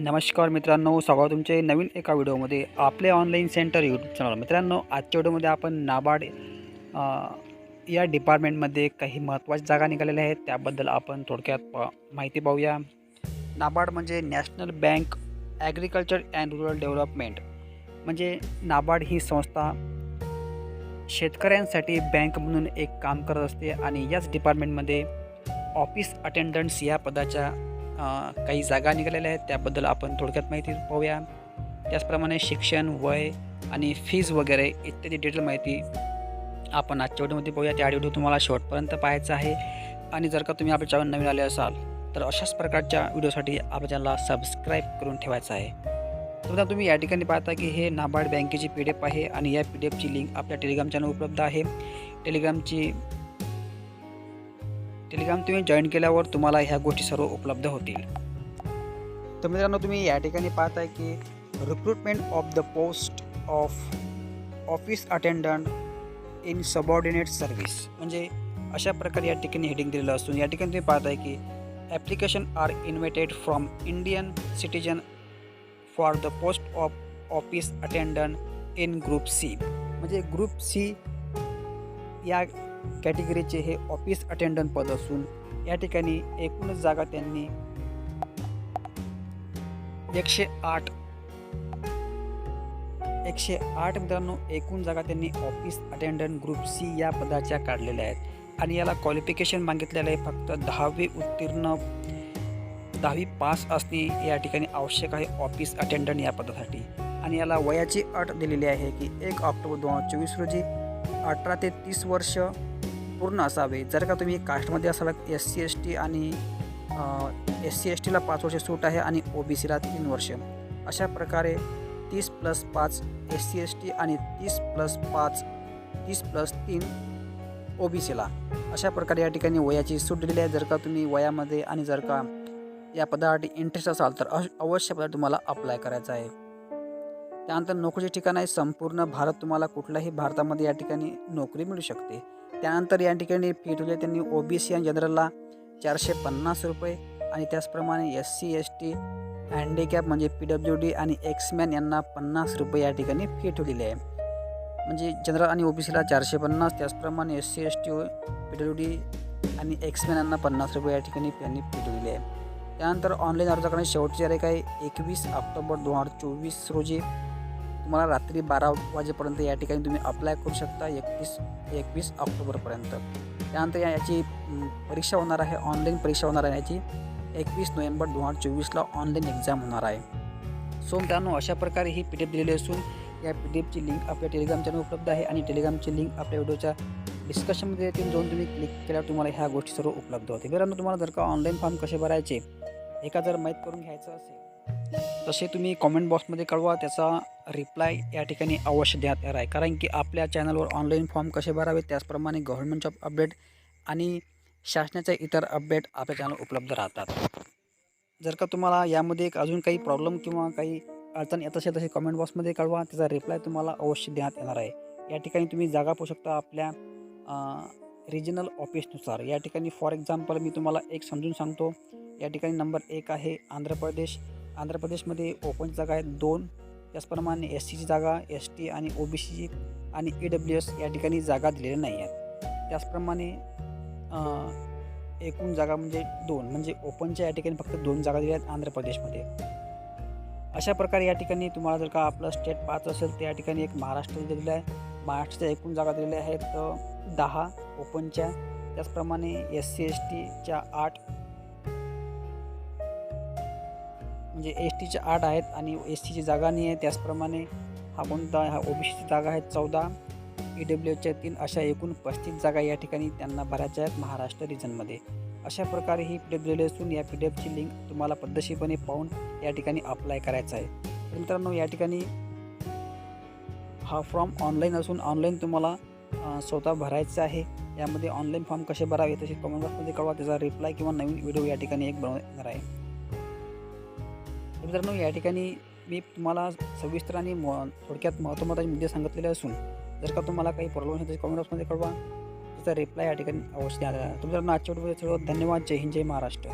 नमस्कार मित्रांनो स्वागत तुमचे नवीन एका व्हिडिओमध्ये आपले ऑनलाईन सेंटर यूट्यूब चॅनल मित्रांनो आजच्या व्हिडिओमध्ये आपण नाबार्ड या डिपार्टमेंटमध्ये काही महत्त्वाच्या जागा निघालेल्या आहेत. त्याबद्दल आपण थोडक्यात प माहिती पाहूया. नाबार्ड म्हणजे national bank agriculture and rural development म्हणजे नाबार्ड ही संस्था शेतकऱ्यांसाठी बँक म्हणून एक काम करत असते आणि याच डिपार्टमेंटमध्ये ऑफिस अटेंडंट्स या पदाच्या काही जागा निघालेल्या आहेत त्याबद्दल आपण थोडक्यात माहिती पाहूया. त्याचप्रमाणे शिक्षण वय आणि फीज वगैरे इत्यादी डिटेल माहिती आपण आजच्या व्हिडिओमध्ये पाहूया. त्या व्हिडिओ तुम्हाला शेवटपर्यंत पाहायचा आहे. आणि जर का तुम्ही आपल्या चॅनल नवीन आले असाल तर अशाच प्रकारच्या व्हिडिओसाठी आपल्या चॅनलला सबस्क्राईब करून ठेवायचं आहे. तर तुम्ही या ठिकाणी पाहता की हे नाबार्ड बँकेची पी डी एफ आहे आणि या पी डी एफची लिंक आपल्या टेलिग्राम चॅनल उपलब्ध आहे. टेलिग्रामची टेलिग्राम तुम्ही जॉईन केल्यावर तुम्हाला ह्या गोष्टी सर्व उपलब्ध होतील. तर मित्रांनो तुम्ही या ठिकाणी पाहताय की recruitment of the post of office attendant in subordinate service म्हणजे अशा प्रकारे या ठिकाणी हेडिंग दिलेलं असून या ठिकाणी तुम्ही पाहताय की application are invited from Indian citizen for the post of office attendant in group C म्हणजे ग्रुप सी या कॅटेगरीचे हे ऑफिस अटेंडंट पद असून या ठिकाणी एकूणच जागा त्यांनी एकशे आठ एकशे आठ मित्रांनो एकूण जागा त्यांनी ऑफिस अटेंडंट ग्रुप सी या पदाच्या काढलेल्या आहेत. आणि याला क्वालिफिकेशन मागितलेलं आहे फक्त दहावी उत्तीर्ण दहावी पास असणे या ठिकाणी आवश्यक आहे ऑफिस अटेंडंट या पदासाठी. आणि याला वयाची अट दिलेली आहे की एक ऑक्टोबर दोन हजार चोवीस रोजी अठरा ते तीस वर्ष पूर्ण असावे. जर का तुम्ही कास्टमध्ये असाल एस सी एस टी आणि एस सी एस टीला पाच वर्ष सूट आहे आणि ओ बी सीला तीन वर्ष. अशा प्रकारे तीस प्लस पाच एस सी एस टी आणि तीस प्लस पाच तीस प्लस तीन ओ बी सीला अशा प्रकारे या ठिकाणी वयाची सूट दिलेली आहे. जर का तुम्ही वयामध्ये आणि जर का या पदासाठी इंटरेस्ट असाल तर अश- अवश्य पदार्थ तुम्हाला अप्लाय करायचा आहे. त्यानंतर नोकरीचे ठिकाण आहे. संपूर्ण भारत तुम्हाला कुठल्याही भारतामध्ये या ठिकाणी नोकरी मिळू शकते. त्यानंतर या ठिकाणी फी ठेवली आहे त्यांनी ओ बी सी आणि जनरलला चारशे पन्नास रुपये आणि त्याचप्रमाणे S C S T handicap म्हणजे पी डब्ल्यू डी आणि एक्समॅन यांना पन्नास रुपये या ठिकाणी फी ठेवलेली आहे. म्हणजे जनरल आणि ओ बी सीला चारशे पन्नास त्याचप्रमाणे S C S T P W D आणि एक्समॅन यांना पन्नास रुपये या ठिकाणी त्यांनी फी ठेवलेली आहे. त्यानंतर ऑनलाईन अर्ज करण्याची शेवटची तारीख आहे एकवीस ऑक्टोबर दोन हजार चोवीस रोजी. तुम्हाला रात्री बारा वाजेपर्यंत या ठिकाणी तुम्ही अप्लाय करू शकता एकवीस एकवीस ऑक्टोबरपर्यंत. त्यानंतर या याची परीक्षा होणार आहे ऑनलाईन परीक्षा होणार आहे याची एकवीस नोव्हेंबर दोन हजार चोवीसला ऑनलाईन एक्झाम होणार आहे. सो मित्रांनो अशा प्रकारे ही पी डी एफ दिलेली असून या पी डी एफची लिंक आपल्या टेलिग्राम चॅनल उपलब्ध आहे आणि टेलिग्रामची लिंक आपल्या व्हिडिओच्या डिस्कशनमध्ये येतील जाऊन तुम्ही क्लिक केल्यावर तुम्हाला ह्या गोष्टी सर्व उपलब्ध होते मित्रांनो तुम्हाला जर का ऑनलाईन फॉर्म कसे भरायचे एका जर माहीत करून घ्यायचं असेल तसे तुम्ही कॉमेंट बॉक्समध्ये कळवा त्याचा रिप्लाय या ठिकाणी अवश्य देण्यात येणार आहे. कारण की आपल्या चॅनलवर ऑनलाईन फॉर्म कसे भरावे त्याचप्रमाणे गव्हर्नमेंट जॉब अपडेट आणि शासनाचे इतर अपडेट आपल्या चॅनल उपलब्ध राहतात. जर का तुम्हाला यामध्ये एक अजून काही प्रॉब्लेम किंवा काही अडचण येत असेल तसे कमेंट बॉक्समध्ये कळवा त्याचा रिप्लाय तुम्हाला अवश्य देण्यात येणार आहे. या ठिकाणी तुम्ही जागा पाहू शकता आपल्या रिजनल ऑफिसनुसार या ठिकाणी फॉर एक्झाम्पल मी तुम्हाला एक समजून सांगतो. या ठिकाणी नंबर एक आहे आंध्र प्रदेश आंध्र प्रदेशमध्ये ओपनची जागा आहेत दोन. त्याचप्रमाणे एस सीची जागा एस टी आणि ओ बी सी आणि ई डब्ल्यू एस या ठिकाणी जागा दिलेल्या नाही आहेत. त्याचप्रमाणे एकूण जागा म्हणजे दोन. म्हणजे ओपनच्या या ठिकाणी फक्त दोन जागा दिल्या आहेत आंध्र प्रदेशमध्ये. अशा प्रकारे या ठिकाणी तुम्हाला जर का आपलं स्टेट पाच असेल तर या ठिकाणी एक महाराष्ट्र दिलेलं आहे. महाराष्ट्राच्या एकूण जागा दिलेल्या आहेत दहा ओपनच्या. त्याचप्रमाणे एस सी एस टीच्या आठ. म्हणजे एस टीच्या आठ आहेत आणि एस टीची जागा नाही आहे. त्याचप्रमाणे हा कोणता हा ओ बी सीची जागा आहेत चौदा. ई डब्ल्यू एचच्या तीन. अशा एकूण पस्तीस जागा या ठिकाणी त्यांना भरायच्या आहेत महाराष्ट्र रिजनमध्ये अशा प्रकारे ही पी डब्ल्यू असून या पी डी एफची लिंक तुम्हाला पद्धतशीरपणे पाहून या ठिकाणी अप्लाय करायचं आहे. मित्रांनो या ठिकाणी हा फॉर्म ऑनलाईन असून ऑनलाईन तुम्हाला स्वतः भरायचं आहे. यामध्ये ऑनलाईन फॉर्म कसे भरावे तसे कमेंट बॉक्समध्ये कळवा. त्याचा रिप्लाय किंवा नवीन व्हिडिओ या ठिकाणी एक बनवणार आहे. मित्रांनो या ठिकाणी मी तुम्हाला सविस्तर आणि म थोडक्यात महत्त्वमहत्वाचे मुद्दे सांगितलेले असून जर का तुम्हाला काही प्रॉब्लेम असेल तर कमेंट बॉक्समध्ये कळवा. त्याचा रिप्लाय या ठिकाणी अवश्य द्या. तुमच्या मित्रांनो आजच्या व्हिडिओ धन्यवाद. जय हिंद जय महाराष्ट्र.